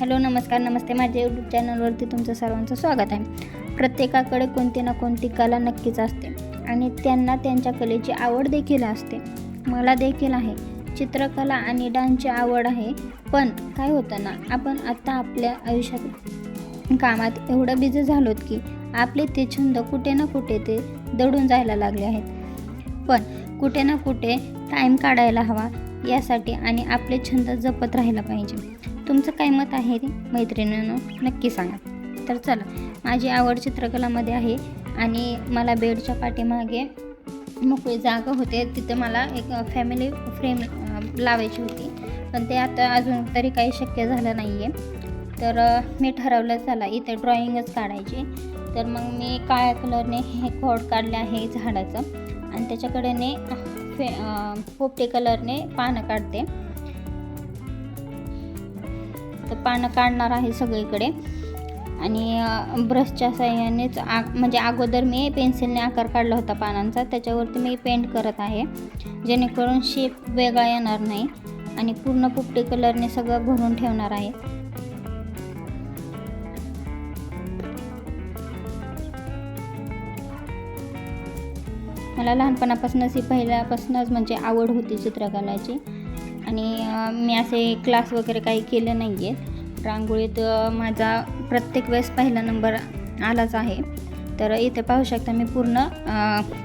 Hello नमस्कार नमस्ते. माझ्या YouTube चॅनलवरती तुमचं सर्वांचं स्वागत आहे. प्रत्येकाकडे कोणती ना कोणती कला नक्कीच असते आणि त्यांना त्यांच्या कलेची आवड देखील असते. मला देखील आहे. चित्रकला आणि डान्सची आवड आहे. पण काय होतं ना आपण आत्ता आपल्या आयुष्यात कामात एवढं बिझी झालोत की आपले ते छंद कुठे ना कुठे ते दडून जायला लागले आहेत. पण कुठे ना कुठे टाईम काढायला हवा यासाठी आणि आपले छंद जपत राहायला पाहिजे. तुमचं काय मत आहे ते मैत्रिणीनं नक्की सांगा. तर चला माझी आवड चित्रकलामध्ये आहे आणि मला बेडच्या पाठीमागे मोकळी जागा होते. तिथे मला एक फॅमिली फ्रेम लावायची होती. पण ते आता अजून तरी काही शक्य झालं नाही आहे तर मी ठरवलं चला इथे ड्रॉइंगच काढायची. तर मग मी काळ्या कलरने हे खोड काढले आहे झाडाचं. आणि त्याच्याकडेने फे पोपटे कलरने पानं काढते. असं पानं काढणार आहे सगळीकडे. आणि ब्रशच्या साह्यानेच आ म्हणजे अगोदर मी पेन्सिलने आकार काढला होता पानांचा. त्याच्यावरती मी पेंट करत आहे. जेणेकरून शेप वेगळा येणार नाही. आणि पूर्ण पुपटी कलरने सगळं भरून ठेवणार आहे. मला लहानपणापासूनच ही पहिल्यापासूनच म्हणजे आवड होती चित्रकलाची. आणि मी असे क्लास वगैरे काही केले नाही आहेत रांगोळीत माझा प्रत्येक वेळेस पहिला नंबर आलाच आहे. तर इथे पाहू शकता मी पूर्ण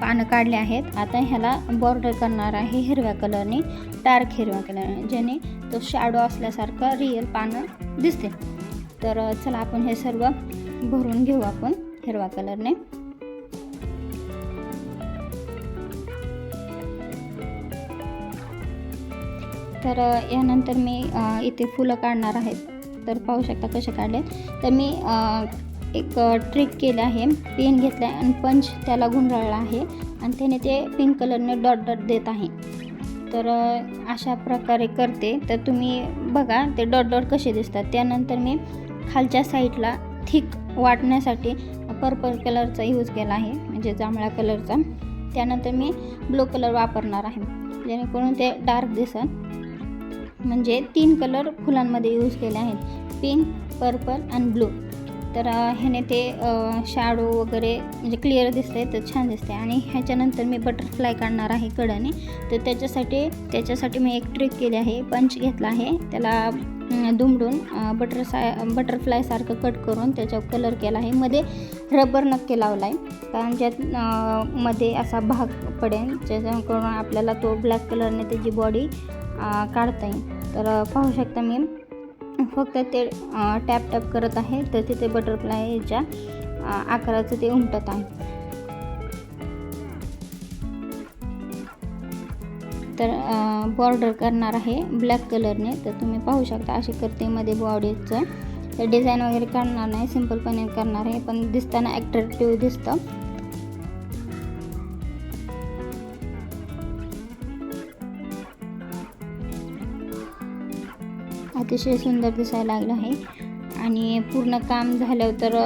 पानं काढले आहेत. आता ह्याला बॉर्डर करणार आहे हिरव्या कलरने डार्क हिरव्या कलरने ज्याने तो शॅडो असल्यासारखं रिअल पानं दिसते तर चला आपण हे सर्व भरून घेऊ आपण हिरव्या कलरने तर यानंतर मी इथे फुलं काढणार आहेत तर पाहू शकता कसे काढले तर मी एक ट्रिक केलं आहे. पेन घेतला आहे आणि पंच त्याला गुंडाळला आहे आणि त्याने ते पिंक कलरने डॉट डॉट देत आहे. तर अशा प्रकारे करते. तर तुम्ही बघा ते डॉट डॉट कसे दिसतात. त्यानंतर मी खालच्या साईडला थिक वाटण्यासाठी पर्पल कलरचा यूज केला आहे. म्हणजे जांभळ्या कलरचा त्यानंतर मी ब्लू कलर वापरणार आहे. जेणेकरून ते डार्क दिसन. म्हणजे तीन कलर फुलांमध्ये यूज केले आहेत. पिंक पर्पल आणि ब्लू. तर ह्याने ते शॅडो वगैरे म्हणजे क्लिअर दिसते तर छान दिसते आणि ह्याच्यानंतर मी बटरफ्लाय काढणार आहे कडाने. तर त्याच्यासाठी त्याच्यासाठी मी एक ट्रिक केली आहे. पंच घेतला आहे. त्याला दुमडून बटरसाय बटरफ्लायसारखं कट करून त्याच्यावर कलर केला आहे. मध्ये रबर नक्की लावला आहे कारण ज्यात मध्ये असा भाग पडेल. ज्याच्याकडून आपल्याला तो ब्लॅक कलरने त्याची बॉडी काढता येईल. तर पाहू शकता मी. फक्त ते टॅप टॅप करत आहे तर तिथे बटरफ्लायच्या आकाराचं ते उमटत आहे. तर बॉर्डर करणार आहे ब्लॅक कलरने तर तुम्ही पाहू शकता अशी करते मध्ये बॉडीचं डिझाईन वगैरे करणार नाही सिम्पलपणे करणार आहे पण दिसताना ॲट्रॅक्टिव्ह दिसतं. अतिशय सुंदर दिसायला लागलं आहे. आणि पूर्ण काम झालं तर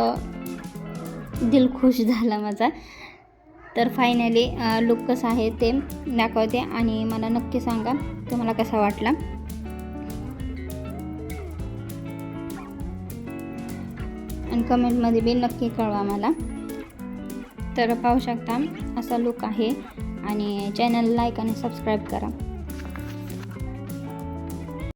दिल खुश झाला माझा. तर फायनली लुक कसं आहे ते दाखवते आणि मला नक्की सांगा तुम्हाला कसा वाटला. आणि कमेंटमध्ये बी नक्की कळवा मला. तर पाहू शकता असा लुक आहे. आणि चॅनल लाईक आणि सबस्क्राईब करा.